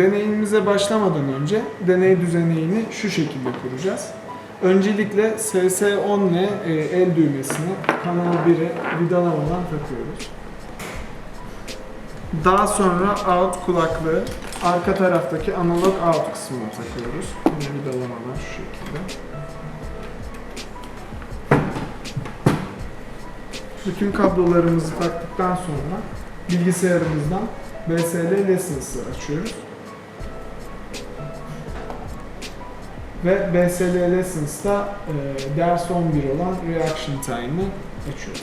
deneyimize başlamadan önce deney düzeneğini şu şekilde kuracağız. Öncelikle SS10 ile el düğmesini kanal 1'e vidalamadan takıyoruz. Daha sonra out kulaklığı arka taraftaki analog out kısmına takıyoruz. Yine vidalamadan şu şekilde. Bütün kablolarımızı taktıktan sonra bilgisayarımızdan BSL Lessons'ı açıyoruz. Ve BSL Lessons'ta e, ders 11 olan Reaction Time'ı açıyorum.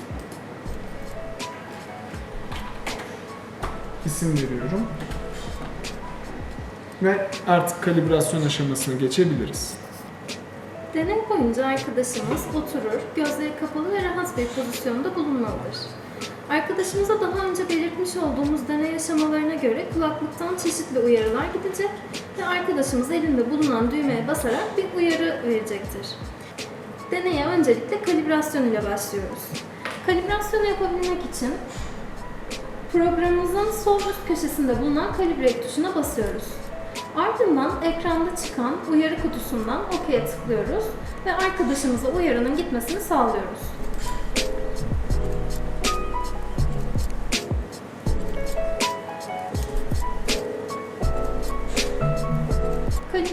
İsim veriyorum. Ve artık kalibrasyon aşamasına geçebiliriz. Deney boyunca arkadaşımız oturur, gözleri kapalı ve rahat bir pozisyonda bulunmalıdır. Arkadaşımıza daha önce belirtmiş olduğumuz deney aşamalarına göre kulaklıktan çeşitli uyarılar gidecek ve arkadaşımız elinde bulunan düğmeye basarak bir uyarı verecektir. Deneye öncelikle kalibrasyon ile başlıyoruz. Kalibrasyonu yapabilmek için programımızın sol üst köşesinde bulunan kalibre tuşuna basıyoruz. Ardından ekranda çıkan uyarı kutusundan OK'ye tıklıyoruz ve arkadaşımıza uyarının gitmesini sağlıyoruz.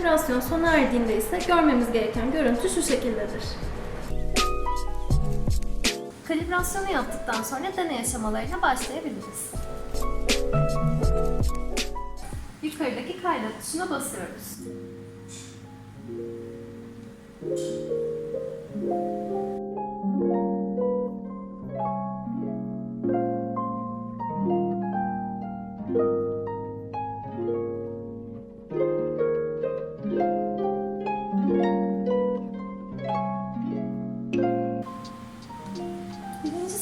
Kalibrasyon sona erdiğinde ise görmemiz gereken görüntü şu şekildedir. Kalibrasyonu yaptıktan sonra deney aşamalarına başlayabiliriz. Yukarıdaki kaydet tuşuna basıyoruz.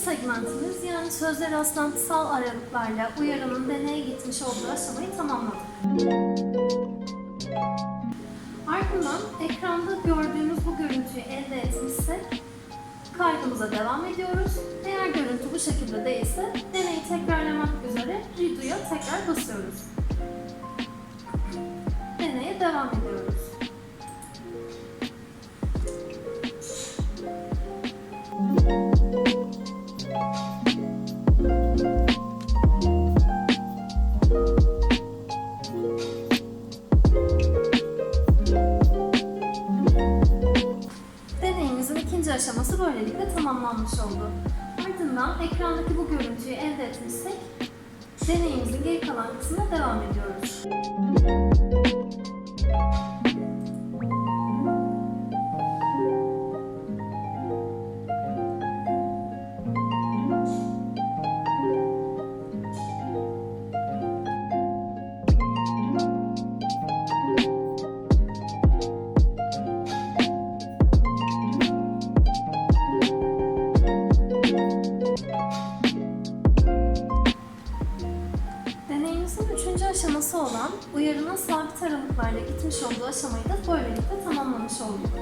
Segmentimiz yani sözler rastlantısal aralıklarla uyarının deneye gitmiş olduğu aşamayı tamamladık. Ardından ekranda gördüğümüz bu görüntüyü elde etmişsek kaydımıza devam ediyoruz. Eğer görüntü bu şekilde değilse deneyi tekrarlamak üzere Redo'ya tekrar basıyoruz. Deneye devam ediyoruz. Aşaması böylelikle tamamlanmış oldu. Ardından ekrandaki bu görüntüyü elde etmişsek deneyimizin geri kalan kısmına devam ediyoruz. Uyarının sabit aralıklarla gitmiş olduğu aşamayı da böylelikle tamamlamış olduk.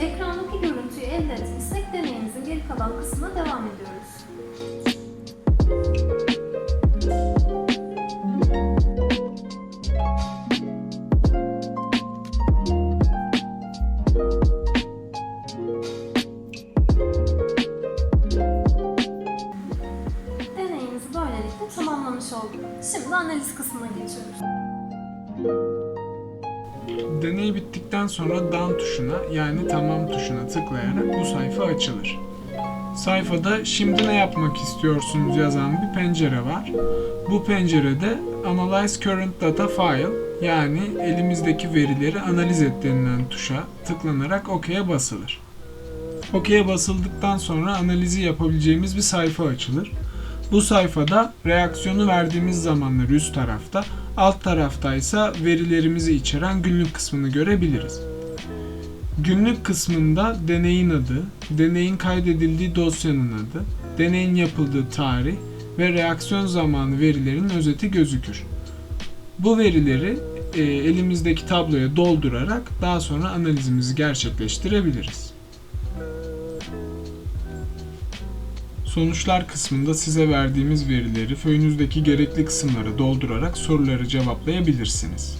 Ekrandaki görüntüyü elde etmişsek deneyimizin geri kalan kısmına devam ediyoruz. Kısmına geçiyoruz. Deney bittikten sonra Done tuşuna yani tamam tuşuna tıklayarak bu sayfa açılır. Sayfada şimdi ne yapmak istiyorsunuz yazan bir pencere var. Bu pencerede Analyze Current Data File yani elimizdeki verileri analiz et denilen tuşa tıklanarak OK'ye basılır. OK'ye basıldıktan sonra analizi yapabileceğimiz bir sayfa açılır. Bu sayfada reaksiyonu verdiğimiz zamanlar üst tarafta, alt taraftaysa verilerimizi içeren günlük kısmını görebiliriz. Günlük kısmında deneyin adı, deneyin kaydedildiği dosyanın adı, deneyin yapıldığı tarih ve reaksiyon zamanı verilerinin özeti gözükür. Bu verileri e, elimizdeki tabloya doldurarak daha sonra analizimizi gerçekleştirebiliriz. Sonuçlar kısmında size verdiğimiz verileri föyünüzdeki gerekli kısımları doldurarak soruları cevaplayabilirsiniz.